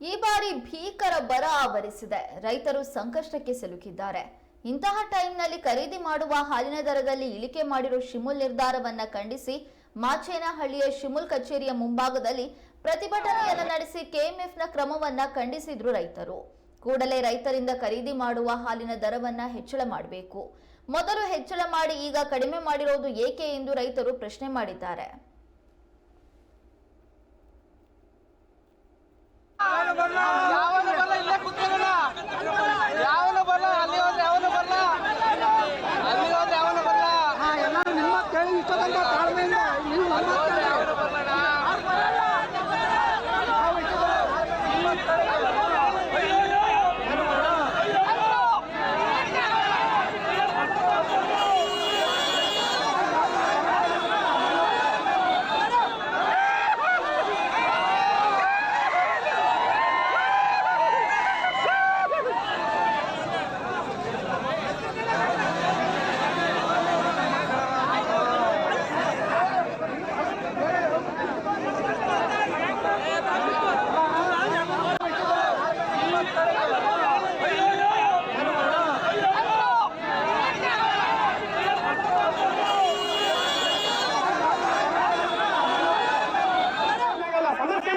ಈ ಬಾರಿ ಭೀಕರ ಬರ ಆವರಿಸಿದೆ. ರೈತರು ಸಂಕಷ್ಟಕ್ಕೆ ಸಿಲುಕಿದ್ದಾರೆ. ಇಂತಹ ಟೈಮ್ನಲ್ಲಿ ಖರೀದಿ ಮಾಡುವ ಹಾಲಿನ ದರದಲ್ಲಿ ಇಳಿಕೆ ಮಾಡಿರುವ ಶಿಮುಲ್ ನಿರ್ಧಾರವನ್ನ ಖಂಡಿಸಿ ಮಾಚೇನಹಳ್ಳಿಯ ಶಿಮುಲ್ ಕಚೇರಿಯ ಮುಂಭಾಗದಲ್ಲಿ ಪ್ರತಿಭಟನೆಯನ್ನು ನಡೆಸಿ ಕೆಎಂಎಫ್ನ ಕ್ರಮವನ್ನ ಖಂಡಿಸಿದ್ರು ರೈತರು. ಕೂಡಲೇ ರೈತರಿಂದ ಖರೀದಿ ಮಾಡುವ ಹಾಲಿನ ದರವನ್ನ ಹೆಚ್ಚಳ ಮಾಡಬೇಕು. ಮೊದಲು ಹೆಚ್ಚಳ ಮಾಡಿ ಈಗ ಕಡಿಮೆ ಮಾಡಿರೋದು ಏಕೆ ಎಂದು ರೈತರು ಪ್ರಶ್ನೆ ಮಾಡಿದ್ದಾರೆ.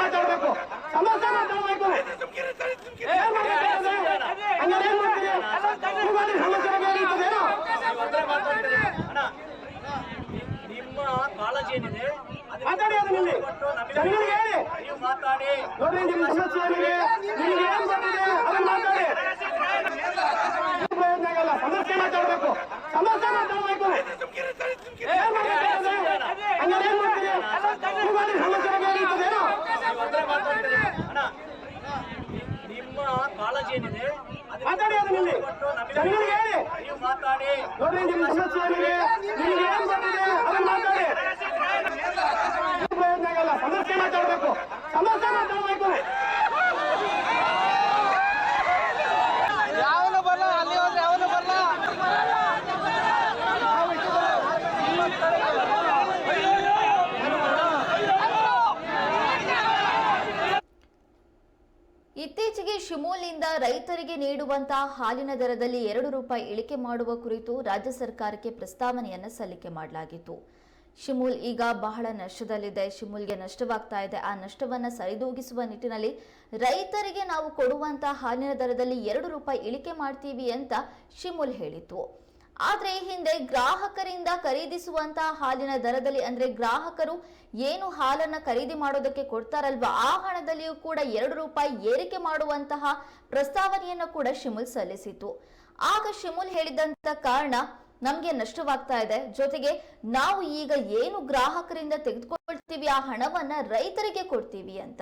ಮಾತಾಡಬೇಕು ಜನರಿಗೆ ಹೇಳಿ ನೀವು ಮಾತಾಡಿ. ನೋಡ್ರಿ ನಿಮ್ಮ ಸಮಸ್ಯೆ ಏನಿದೆ ನಿಮ್ಗೆ ಏನ್ ಇತ್ತೀಚೆಗೆ ಶಿಮೂಲಿಂದ ರೈತರಿಗೆ ನೀಡುವಂತಹ ಹಾಲಿನ ದರದಲ್ಲಿ ಎರಡು ರೂಪಾಯಿ ಇಳಿಕೆ ಮಾಡುವ ಕುರಿತು ರಾಜ್ಯ ಸರ್ಕಾರಕ್ಕೆ ಪ್ರಸ್ತಾವನೆಯನ್ನು ಸಲ್ಲಿಕೆ ಮಾಡಲಾಗಿತ್ತು. ಶಿಮೂಲ್ ಈಗ ಬಹಳ ನಷ್ಟದಲ್ಲಿದೆ. ಶಿಮೂಲ್ಗೆ ನಷ್ಟವಾಗ್ತಾ ಇದೆ. ಆ ನಷ್ಟವನ್ನ ಸರಿದೂಗಿಸುವ ನಿಟ್ಟಿನಲ್ಲಿ ರೈತರಿಗೆ ನಾವು ಕೊಡುವಂತಹ ಹಾಲಿನ ದರದಲ್ಲಿ ಎರಡು ರೂಪಾಯಿ ಇಳಿಕೆ ಮಾಡ್ತೀವಿ ಅಂತ ಶಿಮೂಲ್ ಹೇಳಿತ್ತು. ಆದ್ರೆ ಹಿಂದೆ ಗ್ರಾಹಕರಿಂದ ಖರೀದಿಸುವಂತಹ ಹಾಲಿನ ದರದಲ್ಲಿ ಅಂದ್ರೆ ಗ್ರಾಹಕರು ಏನು ಹಾಲನ್ನ ಖರೀದಿ ಮಾಡೋದಕ್ಕೆ ಕೊಡ್ತಾರಲ್ವಾ? ಆ ಹಣದಲ್ಲಿಯೂ ಕೂಡ ಎರಡು ರೂಪಾಯಿ ಏರಿಕೆ ಮಾಡುವಂತಹ ಪ್ರಸ್ತಾವನೆಯನ್ನು ಕೂಡ ಶಿಮುಲ್ ಸಲ್ಲಿಸಿತು ಆಗ ಶಿಮುಲ್ ಹೇಳಿದಂತ ಕಾರಣ ನಮ್ಗೆ ನಷ್ಟವಾಗ್ತಾ ಇದೆ. ಜೊತೆಗೆ ನಾವು ಈಗ ಏನು ಗ್ರಾಹಕರಿಂದ ತೆಗೆದುಕೊಳ್ತೀವಿ, ಆ ಹಣವನ್ನ ರೈತರಿಗೆ ಕೊಡ್ತೀವಿ ಅಂತ.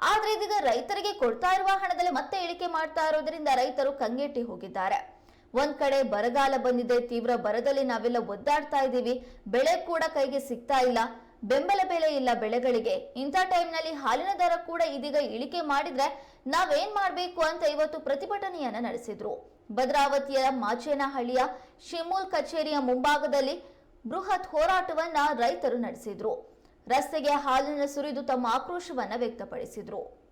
ಆದ್ರೆ ಇದೀಗ ರೈತರಿಗೆ ಕೊಡ್ತಾ ಇರುವ ಹಣದಲ್ಲಿ ಮತ್ತೆ ಇಳಿಕೆ ಮಾಡ್ತಾ ಇರೋದ್ರಿಂದ ರೈತರು ಕಂಗೆಟ್ಟಿ ಹೋಗಿದ್ದಾರೆ. ಒಂದ್ ಕಡೆ ಬರಗಾಲ ಬಂದಿದೆ, ತೀವ್ರ ಬರದಲ್ಲಿ ನಾವೆಲ್ಲ ಒದ್ದಾಡ್ತಾ ಇದ್ದೀವಿ. ಬೆಳೆ ಕೂಡ ಕೈಗೆ ಸಿಗ್ತಾ ಇಲ್ಲ. ಬೆಂಬಲ ಬೆಲೆ ಇಲ್ಲ ಬೆಳೆಗಳಿಗೆ. ಇಂಥ ಟೈಮ್ನಲ್ಲಿ ಹಾಲಿನ ದರ ಕೂಡ ಇದೀಗ ಇಳಿಕೆ ಮಾಡಿದ್ರೆ ನಾವೇನ್ ಮಾಡಬೇಕು ಅಂತ ಇವತ್ತು ಪ್ರತಿಭಟನೆಯನ್ನ ನಡೆಸಿದ್ರು. ಭದ್ರಾವತಿಯ ಮಾಚೇನಹಳ್ಳಿಯ ಶಿಮೂಲ್ ಕಚೇರಿಯ ಮುಂಭಾಗದಲ್ಲಿ ಬೃಹತ್ ಹೋರಾಟವನ್ನ ರೈತರು ನಡೆಸಿದ್ರು. ರಸ್ತೆಗೆ ಹಾಲಿನ ಸುರಿದು ತಮ್ಮ ಆಕ್ರೋಶವನ್ನ ವ್ಯಕ್ತಪಡಿಸಿದ್ರು.